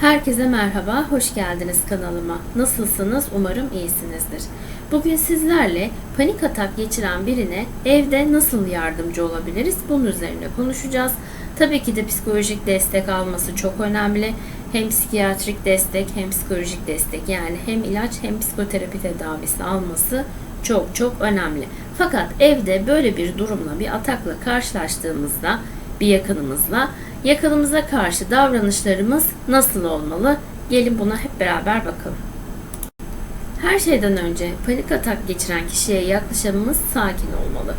Herkese merhaba, hoş geldiniz kanalıma. Nasılsınız? Umarım iyisinizdir. Bugün sizlerle panik atak geçiren birine evde nasıl yardımcı olabiliriz? Bunun üzerine konuşacağız. Tabii ki de psikolojik destek alması çok önemli. Hem psikiyatrik destek hem psikolojik destek yani hem ilaç hem psikoterapi tedavisi alması çok çok önemli. Fakat evde böyle bir durumla bir atakla karşılaştığımızda bir yakınımızla yakınımıza karşı davranışlarımız nasıl olmalı? Gelin buna hep beraber bakalım. Her şeyden önce panik atak geçiren kişiye yaklaşımımız sakin olmalı.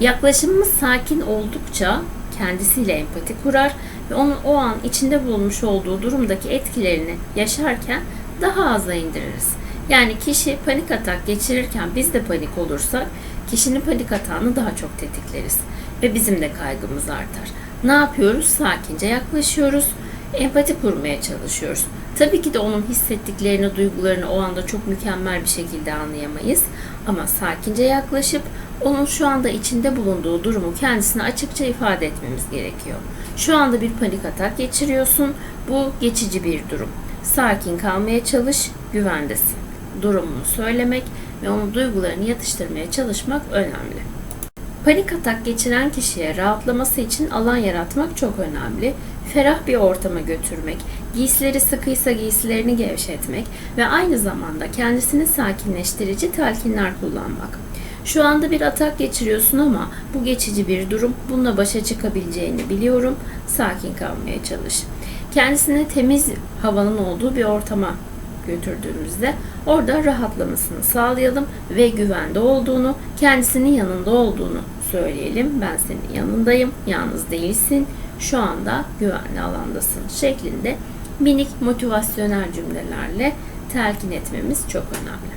Yaklaşımımız sakin oldukça kendisiyle empati kurar ve onun o an içinde bulunmuş olduğu durumdaki etkilerini yaşarken daha aza indiririz. Yani kişi panik atak geçirirken biz de panik olursak kişinin panik atağını daha çok tetikleriz ve bizim de kaygımız artar. Ne yapıyoruz? Sakince yaklaşıyoruz. Empati kurmaya çalışıyoruz. Tabii ki de onun hissettiklerini, duygularını o anda çok mükemmel bir şekilde anlayamayız. Ama sakince yaklaşıp onun şu anda içinde bulunduğu durumu kendisine açıkça ifade etmemiz gerekiyor. Şu anda bir panik atak geçiriyorsun. Bu geçici bir durum. Sakin kalmaya çalış, güvendesin. Durumunu söylemek ve onun duygularını yatıştırmaya çalışmak önemli. Panik atak geçiren kişiye rahatlaması için alan yaratmak çok önemli. Ferah bir ortama götürmek, giysileri sıkıysa giysilerini gevşetmek ve aynı zamanda kendisini sakinleştirici telkinler kullanmak. Şu anda bir atak geçiriyorsun ama bu geçici bir durum. Bununla başa çıkabileceğini biliyorum. Sakin kalmaya çalış. Kendisine temiz havanın olduğu bir ortama götürdüğümüzde orada rahatlamasını sağlayalım ve güvende olduğunu, kendisinin yanında olduğunu söyleyelim. Ben senin yanındayım, yalnız değilsin, şu anda güvenli alandasın şeklinde minik motivasyonel cümlelerle telkin etmemiz çok önemli.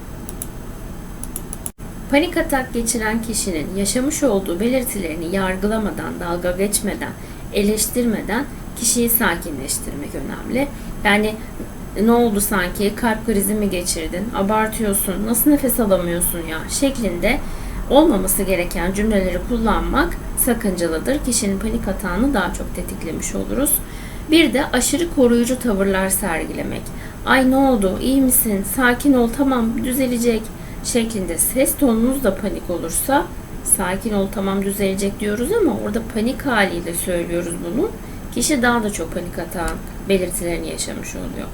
Panik atak geçiren kişinin yaşamış olduğu belirtilerini yargılamadan, dalga geçmeden, eleştirmeden kişiyi sakinleştirmek önemli. Yani ne oldu sanki kalp krizi mi geçirdin abartıyorsun nasıl nefes alamıyorsun ya şeklinde olmaması gereken cümleleri kullanmak sakıncalıdır. Kişinin panik atağını daha çok tetiklemiş oluruz. Bir de aşırı koruyucu tavırlar sergilemek. Ay ne oldu? İyi misin? Sakin ol. Tamam düzelecek şeklinde ses tonunuz da panik olursa sakin ol tamam düzelecek diyoruz ama orada panik haliyle söylüyoruz bunu. Kişi daha da çok panik atağın belirtilerini yaşamış oluyor.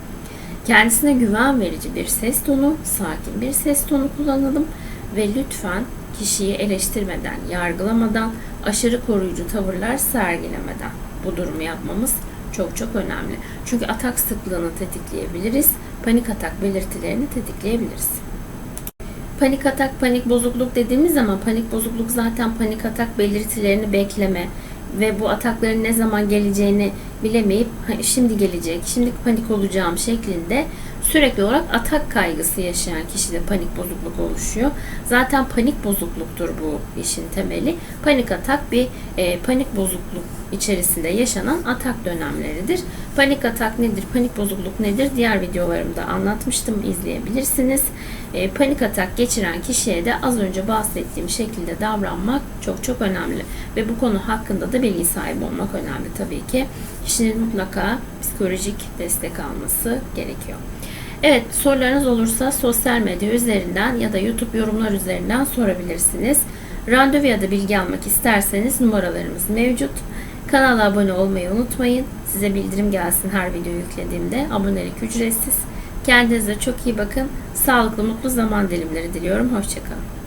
Kendisine güven verici bir ses tonu, sakin bir ses tonu kullanalım ve lütfen kişiyi eleştirmeden, yargılamadan, aşırı koruyucu tavırlar sergilemeden bu durumu yapmamız çok çok önemli. Çünkü atak sıklığını tetikleyebiliriz, panik atak belirtilerini tetikleyebiliriz. Panik atak, panik bozukluk dediğimiz zaman panik bozukluk zaten panik atak belirtilerini bekleme, ve bu atakların ne zaman geleceğini bilemeyip şimdi gelecek, şimdi panik olacağım şeklinde sürekli olarak atak kaygısı yaşayan kişide panik bozukluk oluşuyor. Zaten panik bozukluktur bu işin temeli. Panik atak bir e, panik bozukluk içerisinde yaşanan atak dönemleridir. Panik atak nedir? Panik bozukluk nedir? Diğer videolarımda anlatmıştım. izleyebilirsiniz. E, panik atak geçiren kişiye de az önce bahsettiğim şekilde davranmak çok çok önemli. Ve bu konu hakkında da bilgi sahibi olmak önemli tabii ki. Kişinin mutlaka psikolojik destek alması gerekiyor. Evet sorularınız olursa sosyal medya üzerinden ya da YouTube yorumlar üzerinden sorabilirsiniz. Randevu ya da bilgi almak isterseniz numaralarımız mevcut. Kanala abone olmayı unutmayın. Size bildirim gelsin her video yüklediğimde. Abonelik ücretsiz. Kendinize çok iyi bakın. Sağlıklı, mutlu zaman dilimleri diliyorum. Hoşçakalın.